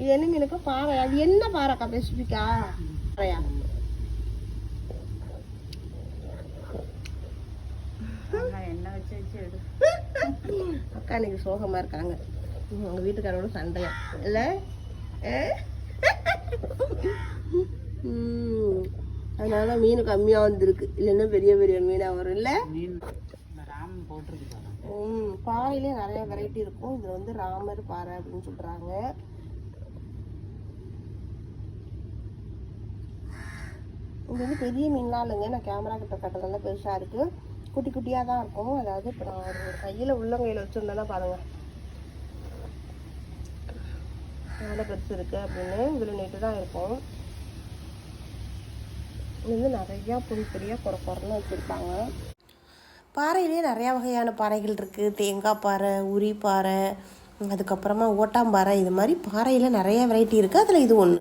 இது என்ன மீனுக்கு பாறை? அது என்ன பாறைக்கா ஸ்பெசிஃபிக்கா பாறையா? அக்கா இன்னைக்கு சோகமா இருக்காங்க. உங்க வீட்டுக்காரோட சண்டையா? இல்ல? அதனால மீன் கம்மியா வந்திருக்கு. இல்லைன்னா பெரிய பெரிய மீனா வரும். இல்ல? பாறையிலே நிறைய வெரைட்டி இருக்கும். இது வந்து ராமர் பாறை அப்படின்னு சொல்றாங்க. இது வந்து பெரிய மீன்லாம் இல்லைங்க நான் கேமரா கிட்ட கட்டுறதெல்லாம் பெருசாக இருக்குது குட்டி குட்டியாக தான் இருக்கும். அதாவது இப்போ நான் ஒரு கையில் உள்ளங்கையில் உள்ளங்கையில பாருங்கள் பாருங்க. எவ்வளோ பெருசு இருக்குது அப்படின்னு. இதில் நெட்டு தான் இருக்கும். இது வந்து நிறையா பொடி பொடியாக குறை குறைன்னு வச்சுருப்பாங்க. பாறையிலே நிறையா வகையான பாறைகள் இருக்குது தேங்காய் பாறை உரி பாறை அதுக்கப்புறமா ஓட்டாம்பாறை இது மாதிரி பாறையில் நிறைய வெரைட்டி இருக்குது அதில் இது ஒன்று